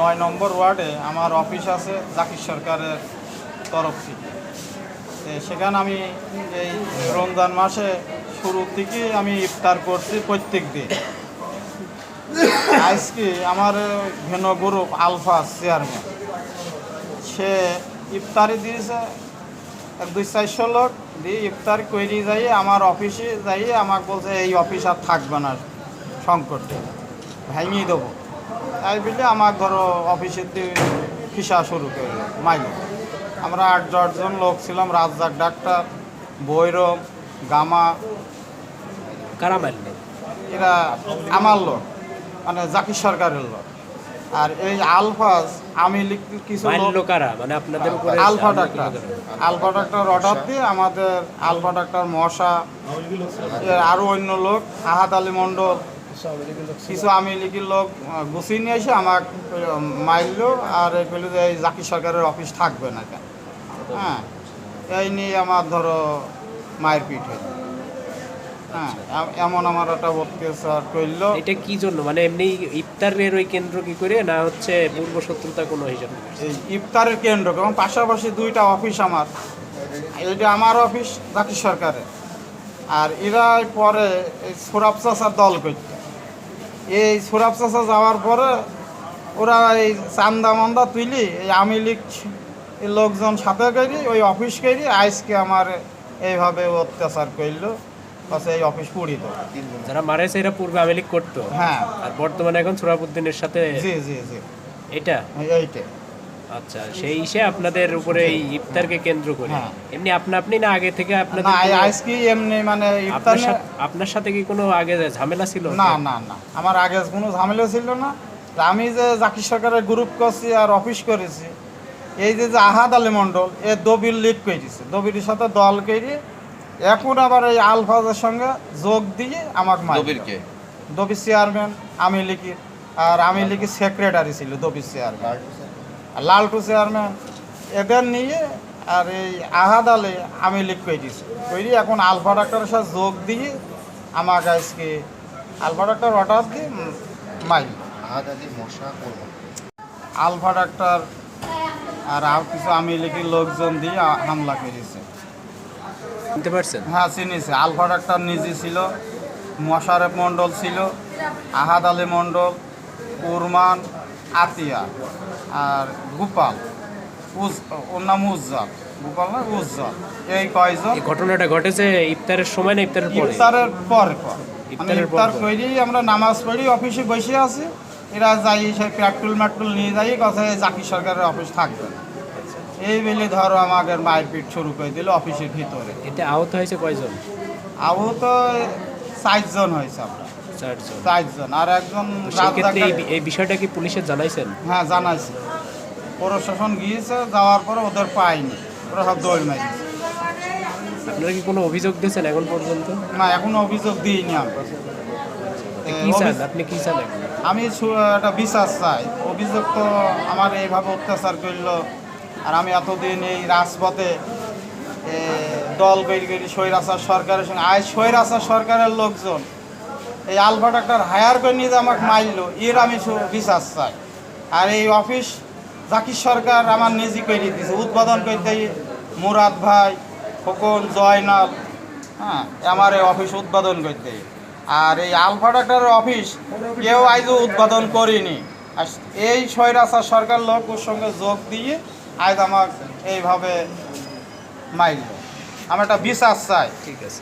নয় নম্বর ওয়ার্ডে আমার অফিস আছে জাকির সরকারের তরফ থেকে। সেখানে আমি এই রমজান মাসে শুরু থেকে আমি ইফতার করছি প্রত্যেক দিন। আজকে আমার ঘেন গ্রুপ আলফা চেয়ারম্যান। সে ইফতারি দিয়েছে, এক, দুই চারশো লোক দিয়ে ইফতার করে যাই আমার অফিসে যাই আমাকে বলছে, এই অফিস আর থাকবে না সংকটে ভেঙে দেবো। তাই বলে আমার ধরো অফিসে ফিসা শুরু করল মাইল আমরা আট দশজন লোক ছিলাম রাজ্জাক ডাক্তার বৈরব গামা। কারা মারলেন এরা আমার লোক মানে জাকির সরকারের লোক। আর এই আলফাজ আমি কিছু মানে আপনাদের উপরে alpha doctor. Alpha doctor order দিয়ে আমাদের আলফা ডাক্তার মশা আরও অন্য লোক আহাত আলী মণ্ডল কিছু আমি লিখির লোক গুছিয়ে নিয়ে এসে আমাকে মারলো আর এই বলল যে এই জাকির সরকারের অফিস থাকবে না কেন হ্যাঁ এই নিয়ে আমার ধরো মায়ের পিঠ হ্যাঁ এমন আমার একটা অত্যাচার করল এটা কি জন্য? মানে এমনি ইফতারের ওই কেন্দ্র কি করে না হচ্ছে পূর্ব শত্রুতা কোনো হিসাব? এই ইফতারের কেন্দ্র এবং পাশাপাশি দুইটা অফিস আমার। এটা আমার অফিস জাকির সরকারের। আর এরা পরে এই সোরাব চাষার দল করত। এই সোরাপ চাষা যাওয়ার পরে ওরা এই চান্দা মান্দা তুলি এই আমি লিগ লোকজন সাথে করি ওই অফিস করি আজকে আমার এইভাবে অত্যাচার করল পাশে এই অফিস পুড়িত যারা মারেছে এরা পূর্বে আমি লিগ করতো। হ্যাঁ। আর বর্তমানে এখন সুরাবুদ্দিনের সাথে জি জি জি। এটা এইটাই। আচ্ছা সেই হিসে আপনাদের উপরে এই ইফতারকে কেন্দ্র করে। হ্যাঁ। এমনি আপনা আপনি না আগে থেকে আপনাদের আজকে এমনি মানে ইফতার আপনার সাথে আপনার সাথে কি কোনো আগে ঝামেলা ছিল? না না না। আমার আগে কোনো ঝামেলা ছিল না। আমি যে জাকির সরকারের গ্রুপ করছি আর অফিস করেছি এই যে যে আহাদ আলী মণ্ডল এ দবির লিড করেছে দবির সাথে দল করে এখন আবার এই আলফাজের সঙ্গে যোগ দিয়ে আমাকে দবিরকে দবির চেয়ারম্যান আমি লিখি আর আমি লিখি সেক্রেটারি ছিল দবির চেয়ারম্যান লালটু চেয়ারম্যান এদের নিয়ে আর এই আহাদ আলে আমি লিখ করে দিয়েছি করি এখন আলফা ডাক্তারের সাথে যোগ দিয়ে আমাকে আজকে আলফা ডাক্তার অর্ডার দিয়ে মাইল। আহাদ আলী মশা আলফা ডাক্তার আর আর কিছু আমি লিখি লোকজন দিয়ে হামলা করেছে। শুনতে পারছেন? হ্যাঁ চিনিছে। আলফা ডাক্তার নিজে ছিল মশারেফ মণ্ডল ছিল আহাদ আলী মণ্ডল উরমান আতিয়া আর গোপাল উজ ওর নাম উজ্জ্বল গোপাল না উজ্জ্বল এই কয়জন? ঘটনাটা ঘটেছে ইফতারের সময় না ইফতারের পরে? ইফতারের পর। পর মানে ইফতার পর। আমরা নামাজ পড়ি অফিসে বসে আছি। এরা যাই সেই পেট্রোল ম্যাট্রোল নিয়ে যাই কথা জাকির সরকারের অফিস থাকবে না। এই বলে ধরো আমাদের মারপিট শুরু করে দিল অফিসের ভিতরে। এতে আহত হয়েছে কয়জন? আহত চারজন হয়েছে আমরা। চারজন। চারজন। আর একজন এই বিষয়টা কি জানাইছেন? হ্যাঁ জানাইছে। প্রশাসন গিয়েছে যাওয়ার পরে ওদের পায়নি। ওরা সব দৌড় মারিয়েছে আপনারা কি কোনো অভিযোগ দিয়েছেন এখন পর্যন্ত? না এখনও অভিযোগ দিইনি কি চান? আপনি কি চান আমি একটা বিশ্বাস চাই। অভিযোগ তো আমার এইভাবে অত্যাচার করল। আর আমি এতদিন এই রাজপথে দল গেরি গেরি স্বৈরাচার সরকারের সঙ্গে আজ স্বৈরাচার সরকারের লোকজন। এই আলফা ডাক্তার হায়ার করে নিয়ে আমাকে মারলো এর আমি বিশ্বাস চাই। আর এই অফিস জাকির সরকার আমার নিজে করে দিয়েছে উদ্বোধন করতে মুরাদ ভাই, খোকন, জয়নাল হ্যাঁ আমার এই অফিস উদ্বোধন করতে। আর এই আলফা ডাক্তারের অফিস কেউ আজও উদ্বোধন করিনি। আর এই স্বৈরাচার সরকার লোক ওর সঙ্গে যোগ দিয়ে আজ আমার এইভাবে মাইল আমার একটা বিশ্বাস চাই। ঠিক আছে।